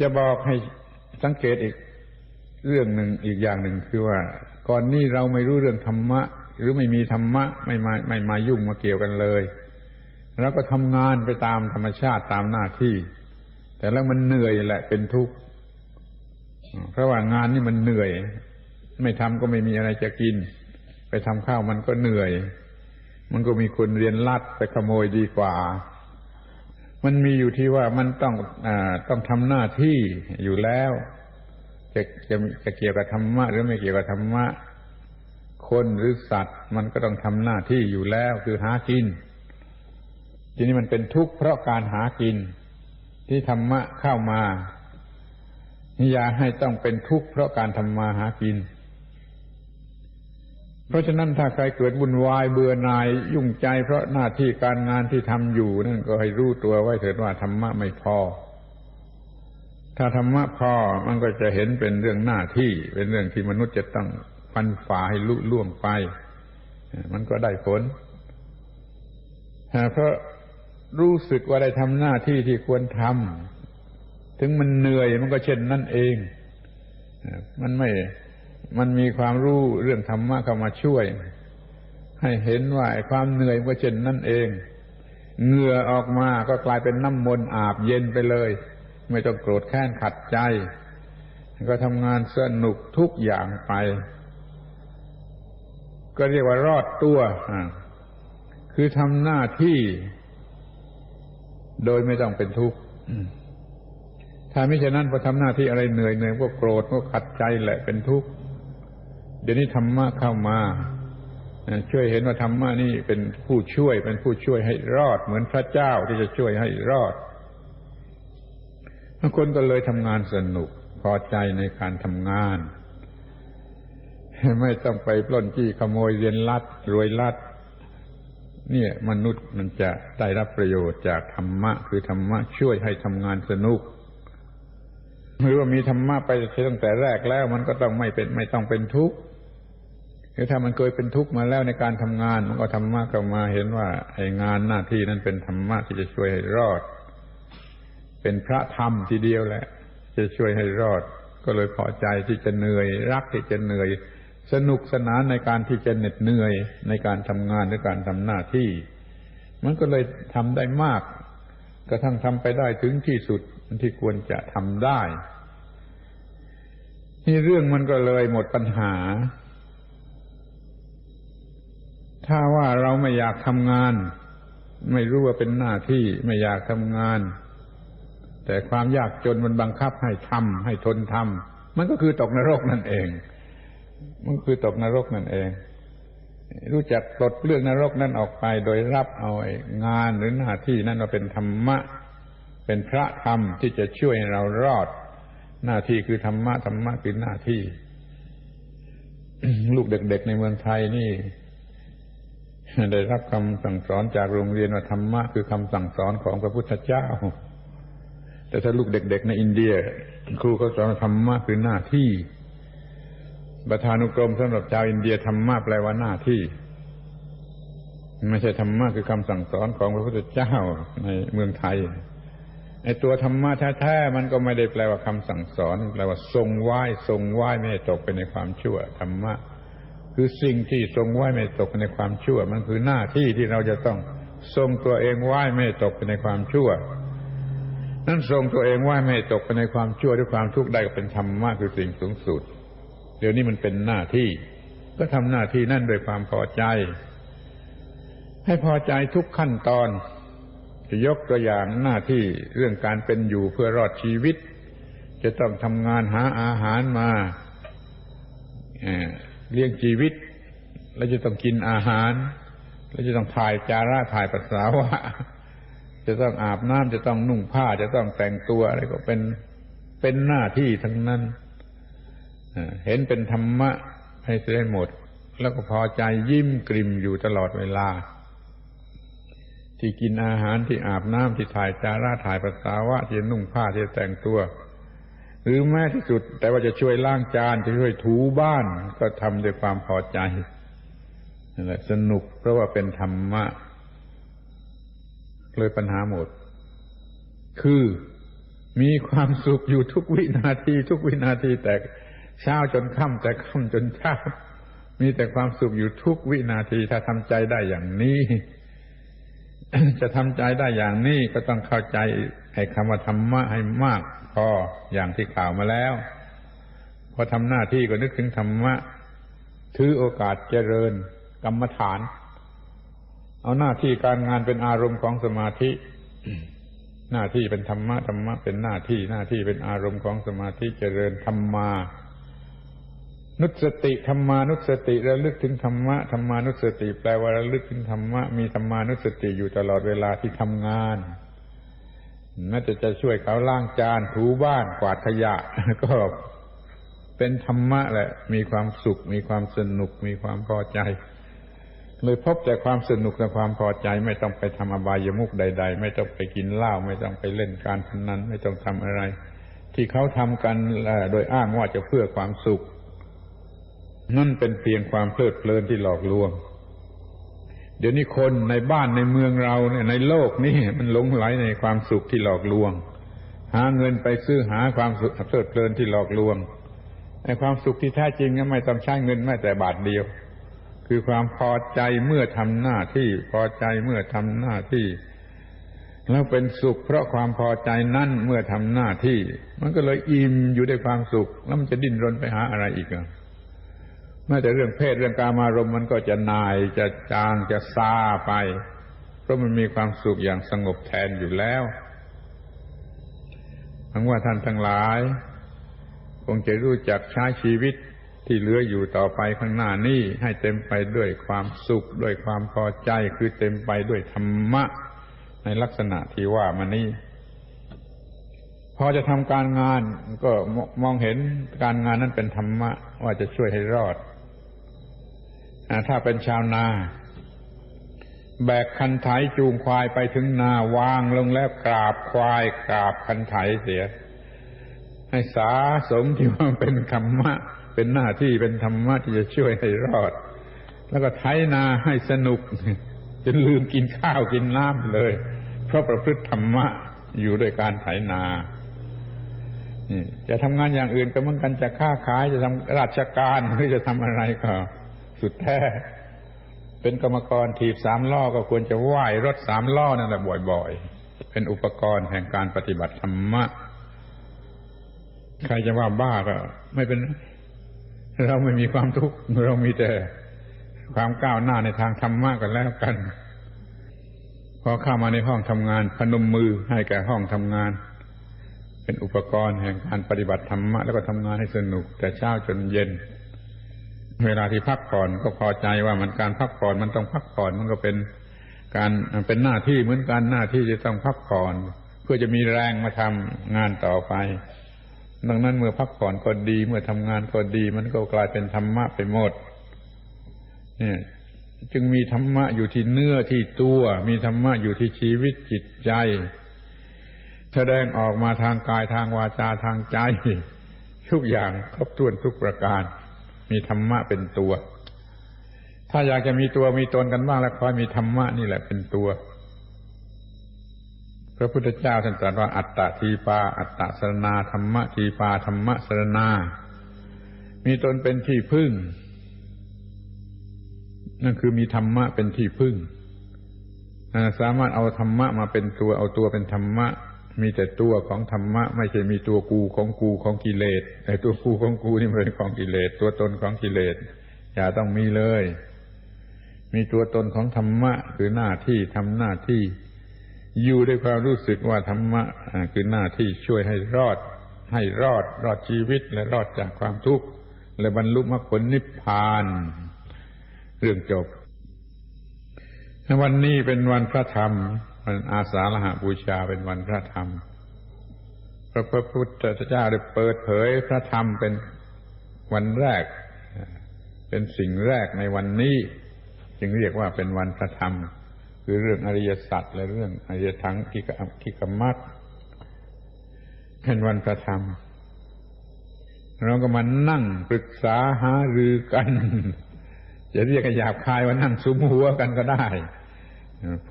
จะบอกให้สังเกตอีกเรื่องหนึ่งอีกอย่างหนึ่งคือว่า ก่อนนี้เราไม่รู้เรื่องธรรมะ หรือไม่มีธรรมะไม่มาไม่มายุ่งมาเกี่ยวกันเลยเราก็ทำงานไปตามธรรมชาติตามหน้าที่ แต่แล้วมันเหนื่อยแหละเป็นทุกข์เพราะว่างานนี่มันเหนื่อย ไม่ทำก็ไม่มีอะไรจะกิน ไปทำข้าวมันก็เหนื่อย มันก็มีคนเรียนลัดไปขโมยดีกว่า มันมีอยู่ที่ว่ามันต้องอต้องทำหน้าที่อยู่แล้ว จะจะจะเกี่ยวกับธรรมะ หรือไม่เกี่ยวกับธรรมะ คนหรือสัตว์ มันก็ต้องทำหน้าที่อยู่แล้ว คือหากิน ทีนี้มันเป็นทุกข์เพราะการหากิน ที่ธรรมะเข้ามาอย่าให้ต้องเป็นทุกข์เพราะการทำมาหากิน เพราะฉะนั้นถ้าใครเกิดวุ่นวายเบื่อหน่ายยุ่งใจเพราะหน้าที่การงานที่ทำอยู่นั่นก็ให้รู้ตัวไว้เถิดว่าธรรมะไม่พอ ถ้าธรรมะพอมันก็จะเห็นเป็นเรื่องหน้าที่ เป็นเรื่องที่มนุษย์จะต้องฟันฝ่าให้ลุล่วงไป มันก็ได้ผลเพราะรู้สึกว่าได้ทำหน้าที่ที่ควรทำถึงมันเหนื่อยมันก็เช่นนั่นเอง มันไม่ มันมีความรู้เรื่องธรรมะเข้ามาช่วย ให้เห็นว่าความเหนื่อยก็เช่นนั่นเองเหงื่อออกมาก็กลายเป็นน้ำมนต์อาบเย็นไปเลย ไม่ต้องโกรธแค้นขัดใจ ก็ทำงานสนุกทุกอย่างไป ก็เรียกว่ารอดตัวคือทำหน้าที่ โดยไม่ต้องเป็นทุกข์ถ้าไม่เช่นนั้นพอทำหน้าที่อะไรเหนื่อยเหนื่อยก็โกรธก็ขัดใจแหละเป็นทุกข์ เดี๋ยวนี้ธรรมะเข้ามาช่วยเห็นว่าธรรมะนี่เป็นผู้ช่วยเป็นผู้ช่วยให้รอด เหมือนพระเจ้าที่จะช่วยให้รอดบางคนก็เลยทำงานสนุกพอใจในการทำงาน ไม่ต้องไปปล้นจี้ขโมยเรียนลัดรวยลัด เนี่ยมนุษย์มันจะได้รับประโยชน์จากธรรมะ คือธรรมะช่วยให้ทำงานสนุกหรือว่ามีธรรมะไปตั้งแต่แรกแล้ว มันก็ต้องไม่เป็นไม่ต้องเป็นทุกข์ หรือถ้ามันเคยเป็นทุกข์มาแล้วในการทำงาน มันก็ธรรมะก็มาเห็นว่าไอ้งานหน้าที่นั้นเป็นธรรมะที่จะช่วยให้รอด เป็นพระธรรมทีเดียวแหละ จะช่วยให้รอด ก็เลยพอใจที่จะเหนื่อยรักที่จะเหนื่อย สนุกสนานในการที่จะเหน็ดเหนื่อยในการทำงานหรือการทำหน้าที่ มันก็เลยทำได้มากกระทั่งทำไปได้ถึงที่สุดที่ควรจะทำได้นี่เรื่องมันก็เลยหมดปัญหา ถ้าว่าเราไม่อยากทำงาน ไม่รู้ว่าเป็นหน้าที่ไม่อยากทำงาน แต่ความยากจนมันบังคับให้ทำให้ทนทำมันก็คือตกนรกนั่นเอง มันคือตกนรกนั่นเอง รู้จักปลดเรื่องนรกนั้นออกไปโดยรับเอางานหรือหน้าที่นั้นมาเป็นธรรมะ เป็นพระธรรมที่จะช่วยให้เรารอด หน้าที่คือธรรมะธรรมะคือหน้าที่ ลูกเด็ก ๆ ในเมืองไทยนี่ ได้รับคำสั่งสอนจากโรงเรียนว่าธรรมะคือคำสั่งสอนของพระพุทธเจ้า แต่ถ้าลูกเด็ก ๆ ในอินเดีย ครูเขาสอนธรรมะคือหน้าที่ประธานุกรมสำหรับชาวอินเดียธรรมะแปลว่าหน้าที่ไม่ใช่ธรรมะคือคำสั่งสอนของพระพุทธเจ้าในเมืองไทยไอ้ตัวธรรมะแท้ๆมันก็ไม่ได้แปลว่าคำสั่งสอนแปลว่าทรงไหว้ทรงไหว้ไม่ให้ตกไปในความชั่วธรรมะ คือสิ่งที่ทรงไหว้ไม่ตกไปในความชั่ว มันคือหน้าที่ที่เราจะต้องทรงตัวเองไหว้ไม่ตกไปในความชั่ว นั่นทรงตัวเองไหว้ไม่ตกไปในความชั่วด้วยความทุกข์ได้ก็เป็นธรรมะคือสิ่งสูงสุด เดี๋ยวนี้มันเป็นหน้าที่ ก็ทำหน้าที่นั่นโดยความพอใจ ให้พอใจทุกขั้นตอนจะยกตัวอย่างหน้าที่เรื่องการเป็นอยู่เพื่อรอดชีวิต จะต้องทำงานหาอาหารมา เลี้ยงชีวิต แล้วจะต้องกินอาหาร แล้วจะต้องถ่ายจาระถ่ายปัสสาวะจะต้องอาบน้ำจะต้องนุ่งผ้าจะต้องแต่งตัวอะไรก็เป็นเป็นหน้าที่ทั้งนั้นเห็นเป็นธรรมะให้ได้หมด แล้วก็พอใจยิ้มกลิ่มอยู่ตลอดเวลา ที่กินอาหารที่อาบน้ำที่ถ่ายจาระถ่ายปัสสาวะที่นุ่งผ้าที่แต่งตัว หรือแม้ที่สุด แต่ว่าจะช่วยล้างจานจะช่วยถูบ้าน ก็ทำด้วยความพอใจนั่นแหละสนุกเพราะว่าเป็นธรรมะเลยปัญหาหมด คือมีความสุขอยู่ทุกวินาที ทุกวินาทีแต่เช้าจนค่ำแต่ค่ำจนเช้ามีแต่ความสุขอยู่ทุกวินาทีถ้าทำใจได้อย่างนี้ จะทำใจได้อย่างนี้ก็ต้องเข้าใจไอ้คำว่าธรรมะให้มาก พออย่างที่กล่าวมาแล้ว พอทำหน้าที่ก็นึกถึงธรรมะ ถือโอกาสเจริญกรรมฐาน เอาหน้าที่การงานเป็นอารมณ์ของสมาธิ หน้าที่เป็นธรรมะธรรมะเป็นหน้าที่หน้าที่เป็นอารมณ์ของสมาธิเจริญธรรมา นุสติธรรมานุสติระลึกถึงธรรมะธรรมานุสติแปลว่าระลึกถึงธรรมะมีธรรมานุสติอยู่ตลอดเวลาที่ทำงานน่าจะจะช่วยเขาล้างจานถูบ้านกวาดขยะ ก็เป็นธรรมะแหละ มีความสุข มีความสนุก มีความพอใจเลยพบแต่ความสนุกและความพอใจ ไม่ต้องไปทำอบายมุขใด ๆ ไม่ต้องไปกินเหล้าไม่ต้องไปเล่นการพนันไม่ต้องทำอะไร ที่เขาทำกันโดยอ้างว่าจะเพื่อความสุข นั่นเป็นเพียงความเพลิดเพลินที่หลอกลวง เดี๋ยวนี้คนในบ้านในเมืองเราเนี่ยในโลกนี้มันหลงไหลในความสุขที่หลอกลวง หาเงินไปซื้อหาความสุขเพลิดเพลินที่หลอกลวงไอ้ความสุขที่แท้จริงนั้นไม่ต้องใช้เงินแม้แต่บาทเดียว คือความพอใจเมื่อทำหน้าที่พอใจเมื่อทำหน้าที่ แล้วเป็นสุข เพราะความพอใจนั่นเมื่อทำหน้าที่ มันก็เลยอิ่มอยู่ด้วยความสุข แล้วมันจะดิ้นรนไปหาอะไรอีกอะ แม้แต่เรื่องเพศเรื่องการมารมมันก็จะนายจะจางจะซาไป เพราะมันมีความสุขอย่างสงบแทนอยู่แล้วทั้งว่าท่านทั้งหลาย คงจะรู้จักใช้ชีวิตที่เหลืออยู่ต่อไปข้างหน้านี้ให้เต็มไปด้วยความสุขด้วยความพอใจคือเต็มไปด้วยธรรมะ ในลักษณะที่ว่ามานี้พอจะทำการงานก็มองเห็นการงานนั้นเป็นธรรมะ ว่าจะช่วยให้รอด ถ้าเป็นชาวนา แบกคันไถจูงควายไปถึงนาวางลงแล้วกราบควายกราบคันไถเสีย ให้สาสมที่ว่าเป็นธรรมะ เป็นหน้าที่เป็นธรรมะที่จะช่วยให้รอด แล้วก็ไถนาให้สนุกจนลืมกินข้าวกินน้ำเลย เพราะประพฤติธรรมะอยู่ด้วยการไถนาจะทำงานอย่างอื่นก็เหมือนกันจะค้าขายจะทำราชการหรือจะทำอะไรก็ สุดแท้ เป็นกรรมกรถีบสามล้อก็ควรจะไหว้รถสามล้อนั่นแหละบ่อยๆ เป็นอุปกรณ์แห่งการปฏิบัติธรรมะ ใครจะว่าบ้าก็ไม่เป็น เราไม่มีความทุกข์เรามีแต่ความก้าวหน้าในทางธรรมะกันแล้วกัน พอเข้ามาในห้องทำงาน พนมมือให้แก่ห้องทำงานเป็นอุปกรณ์แห่งการปฏิบัติธรรมะแล้วก็ทำงานให้สนุกแต่เช้าจนเย็น เวลาที่พักผ่อนก็พอใจว่ามันการพักผ่อนมันต้องพักผ่อนมันก็เป็นการเป็นหน้าที่เหมือนกันหน้าที่จะต้องพักผ่อน เพื่อจะมีแรงมาทำงานต่อไป ดังนั้นเมื่อพักผ่อนก็ดีเมื่อทำงานก็ดี มันก็กลายเป็นธรรมะไปหมด เนี่ยจึงมีธรรมะอยู่ที่เนื้อที่ตัว มีธรรมะอยู่ที่ชีวิตจิตใจ แสดงออกมาทางกายทางวาจาทางใจ ทุกอย่างครบถ้วนทุกประการ มีธรรมะเป็นตัว ถ้าอยากจะมีตัวมีตนกันบ้างแล้วคอยมีธรรมะนี่แหละเป็นตัว พระพุทธเจ้าท่านตรัสว่าอัตตาทีปาอัตตาสรนาธรรมะทีปาธรรมะสรนามีตนเป็นที่พึ่ง นั่นคือมีธรรมะเป็นที่พึ่งสามารถเอาธรรมะมาเป็นตัวเอาตัวเป็นธรรมะ มีแต่ตัวของธรรมะ ไม่ใช่มีตัวกูของกูของกิเลสแต่ตัวกูของกูนี่เป็นของกิเลสตัวตนของกิเลสอย่าต้องมีเลย มีตัวตนของธรรมะ คือหน้าที่ทำหน้าที่ อยู่ด้วยความรู้สึกว่าธรรมะคือหน้าที่ช่วยให้รอด ให้รอด รอดชีวิตและรอดจากความทุกข์และบรรลุมรรคผลนิพพาน เรื่องจบวันนี้เป็นวันพระธรรม วันอาสาฬหาบูชาเป็นวันพระธรรม พระพุทธเจ้าได้เปิดเผยพระธรรมเป็นวันแรก เป็นสิ่งแรกในวันนี้ จึงเรียกว่าเป็นวันพระธรรม คือเรื่องอริยสัจและเรื่องอริยทังกิกกิกมัตเป็นวันพระธรรมเราก็มานั่งปรึกษาหารือกัน จะเรียกหยาบคายว่านั่งสุมหัวกันก็ได้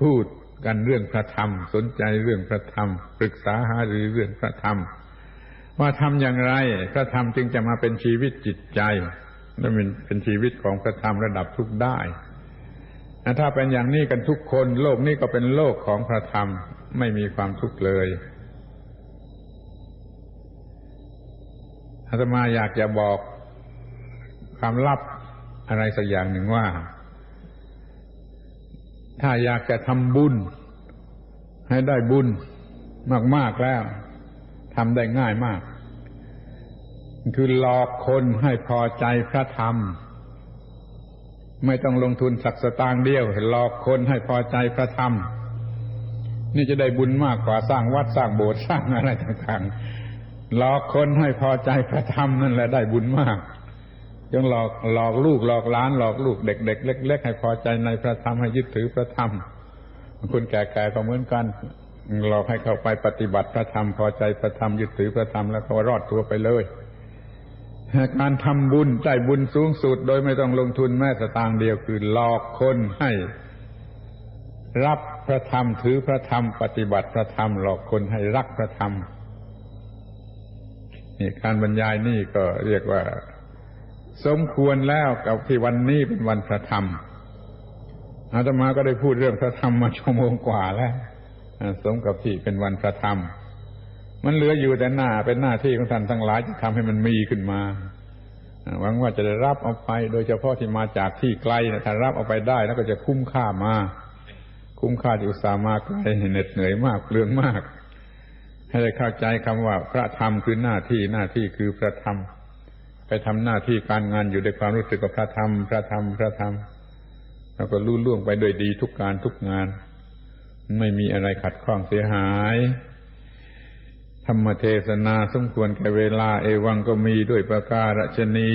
พูด กันเรื่องพระธรรม สนใจเรื่องพระธรรม ปรึกษาหารือเรื่องพระธรรม ว่าทำอย่างไร พระธรรมจึงจะมาเป็นชีวิตจิตใจและเป็นเป็นชีวิตของพระธรรมระดับทุกได้ถ้าเป็นอย่างนี้กันทุกคน โลกนี้ก็เป็นโลกของพระธรรมไม่มีความทุกข์เลยอาตมาอยากจะบอกความลับอะไรสักอย่างหนึ่งว่า ถ้าอยากจะทำบุญ ให้ได้บุญมาก ๆ แล้วทำได้ง่ายมาก คือหลอกคนให้พอใจพระธรรม ไม่ต้องลงทุนสักสตางค์เดียวหลอกคนให้พอใจพระธรรม นี่จะได้บุญมากกว่าสร้างวัดสร้างโบสถ์สร้างอะไรต่างๆหลอกคนให้พอใจพระธรรมนั่นแหละได้บุญมาก ยังหลอกหลอกลูกหลอกหลานหลอกลูกเด็ก ๆ เล็ก ๆ ให้พอใจในพระธรรมให้ยึดถือพระธรรมคนแก่ๆก็เหมือนกันหลอกให้เข้าไปปฏิบัติพระธรรมพอใจพระธรรมยึดถือพระธรรมแล้วก็รอดตัวไปเลยการทำบุญได้บุญสูงสุด โดยไม่ต้องลงทุนแม้สตางค์เดียวคือหลอกคนให้ รับพระธรรมถือพระธรรม ปฏิบัติพระธรรมหลอกคนให้รักพระธรรมนี่การบรรยายนี่ก็เรียกว่า สมควรแล้วกับที่วันนี้เป็นวันพระธรรมอาตมาก็ได้พูดเรื่องพระธรรมมาชั่วโมงกว่าแล้วสมกับที่เป็นวันพระธรรม มันเหลืออยู่แต่หน้าเป็นหน้าที่ของท่านทั้งหลายจะทำให้มันมีขึ้นมาหวังว่าจะได้รับเอาไป โดยเฉพาะที่มาจากที่ไกลนะถ้ารับเอาไปได้แล้วก็จะคุ้มค่ามา คุ้มค่าที่อุตส่าห์มาไกลเหน็ดเหนื่อยมากเปลืองมาก ให้ได้เข้าใจคำว่าพระธรรมคือหน้าที่หน้าที่คือพระธรรม ไปทำหน้าที่การงานอยู่ในความรู้สึกกับพระธรรม พระธรรม พระธรรม แล้วก็รู้ล่วงไปโดยดีทุกการทุกงาน ไม่มีอะไรขัดข้องเสียหาย ธรรมเทศนาสมควรแก่เวลาเอวังก็มีด้วยประการฉนี